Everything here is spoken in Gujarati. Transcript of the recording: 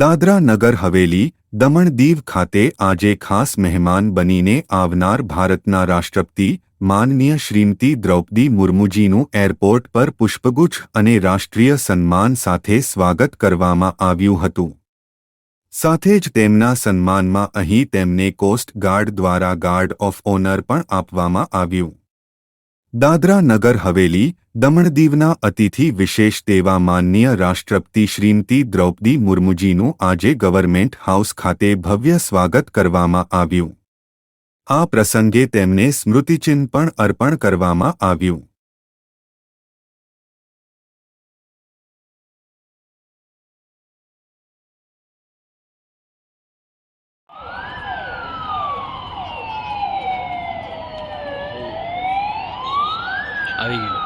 દાદરા નગર હવેલી, દમણ દીવ ખાતે આજે ખાસ મહેમાન બનીને આવનાર ભારતના રાષ્ટ્રપતિ, માનનીય શ્રીમતી દ્રૌપદી મુર્મુજીનું એરપોર્ટ પર પુષ્પગુચ્છ અને રાષ્ટ્રીય સન્માન સાથે સ્વાગત કરવામાં આવ્યું હતું. સાથે જ તેમના સન્માનમાં અહીં તેમને કોસ્ટ ગાર્ડ દ્વારા ગાર્ડ ઓફ ઓનર પણ આપવામાં આવ્યું. દાદરા નગર હવેલી દમણ દીવના અતિથિ વિશેષ તેવા માનનીય રાષ્ટ્રપતિ શ્રીમતી દ્રૌપદી મુર્મુજીનું આજે ગવર્મેન્ટ હાઉસ ખાતે ભવ્ય સ્વાગત કરવામાં આવ્યું. આ પ્રસંગે તેમને સ્મૃતિચિહ્ન પણ અર્પણ કરવામાં આવ્યું. આવી